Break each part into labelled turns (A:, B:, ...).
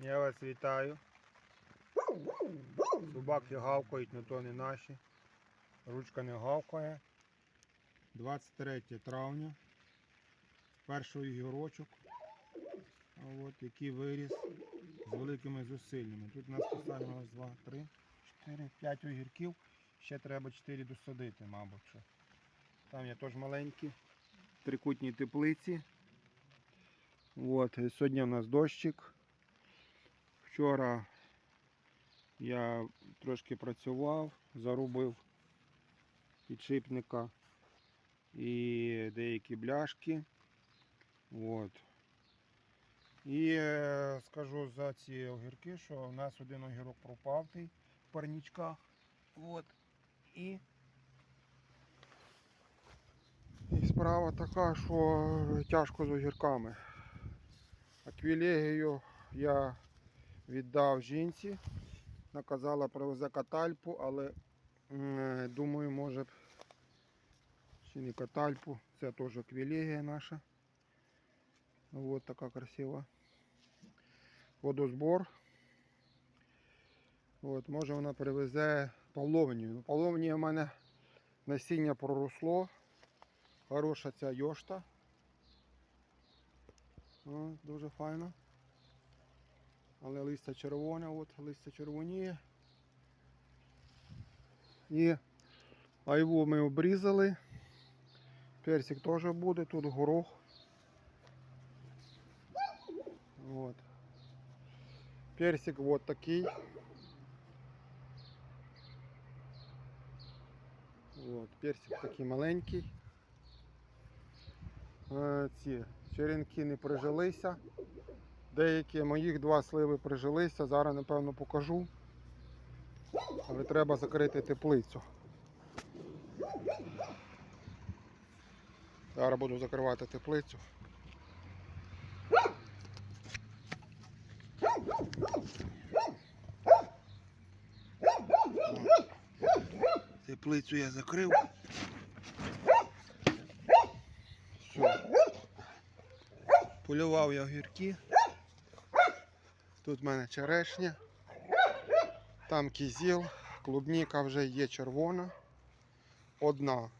A: Я вас вітаю. Собаки гавкають, але то не наші. Ручка не гавкає. 23 травня. Перший гірочок. От, який виріс з великими зусиллями. Тут у нас посаджено 2, 3, 4, 5 огірків. Ще треба 4 досадити, мабуть. Там є теж маленькі трикутні теплиці. От, сьогодні у нас дощик. Вчора я трошки працював, заробив підшипника і деякі бляшки. От. І е, скажу за ці огірки, що у нас один огірок пропав в парнічках. От. І і справа така, що тяжко з огірками. Аквілегію я віддав жінці. Наказала привезе катальпу, але думаю, може б чи не катальпу. Це теж аквілегія наша. Ось така красива. Водозбор. От, може вона привезе павловнію. Павловнія в мене насіння проросло. Хороша ця йошта. О, дуже файно. Але листя червоне, от листя червоніє. І айву ми обрізали. Персик теж буде, тут горох. От. Персик вот такий. От, персик такий маленький. Е, Ці черенки не прижилися. Деякі моїх два сливи прижилися. Зараз напевно покажу. Але треба закрити теплицю. Зараз буду закривати теплицю. Теплицю я закрив. Все. Полював я огірки. Тут в мене черешня. Там кізіл, клубніка вже є червона. Одна.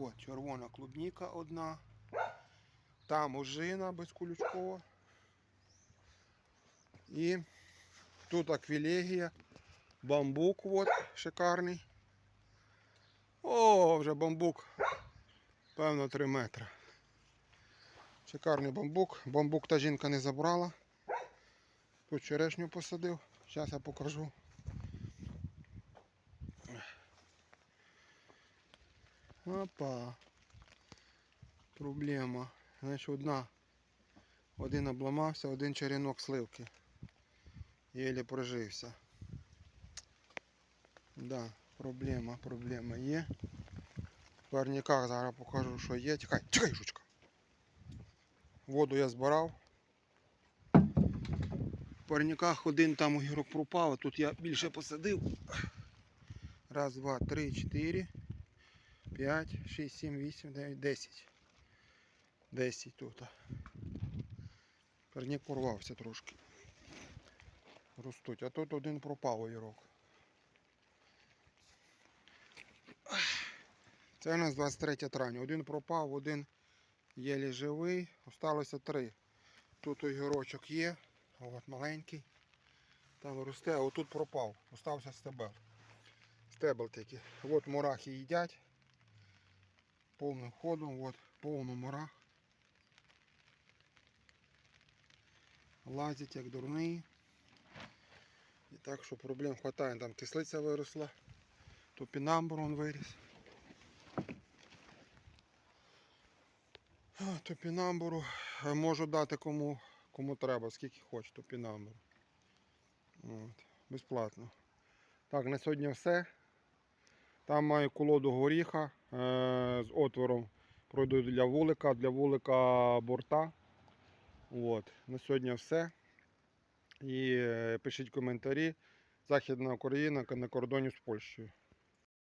A: От, червона клубніка одна. Там ожина безкулючкова. І тут аквілегія. Бамбук от, шикарний. О, вже бамбук. Певно 3 метри. Шикарний бамбук. Бамбук та жінка не забрала. Тут черешню посадив. Зараз я покажу. Опа. Проблема. Значить одна. Один обламався, один черенок сливки. Єлі прожився. Да, проблема, проблема є. В парниках зараз покажу, що є. Тікай, тікай, жучка. Воду я збирав. В парниках один там огірок пропав, а тут я більше посадив. Раз, два, три, чотири, п'ять, шість, сім, вісім, дев'ять, десять. Десять тут. Парник порвався трошки. Ростуть. А тут один пропав огірок. Це у нас 23 травня. Один пропав, один єлі живий. Осталося три. Тут огірочок є. От маленький. Там росте, а отут пропав. Остався стебел. Стебел тільки. От мурахи їдять. Повним ходом, от повно мурах. Лазять як дурний. І так що проблем вистачає. Там кислиця виросла. Топінамбур он виріс. Топінамбуру е, можу дати кому, кому треба, скільки хоче топінамбуру. От, безплатно. Так, на сьогодні все. Там маю колоду горіха е, з отвором. Пройду для вулика, для вулика борта. От, на сьогодні все. І е, пишіть коментарі. Західна Україна на кордоні з Польщею.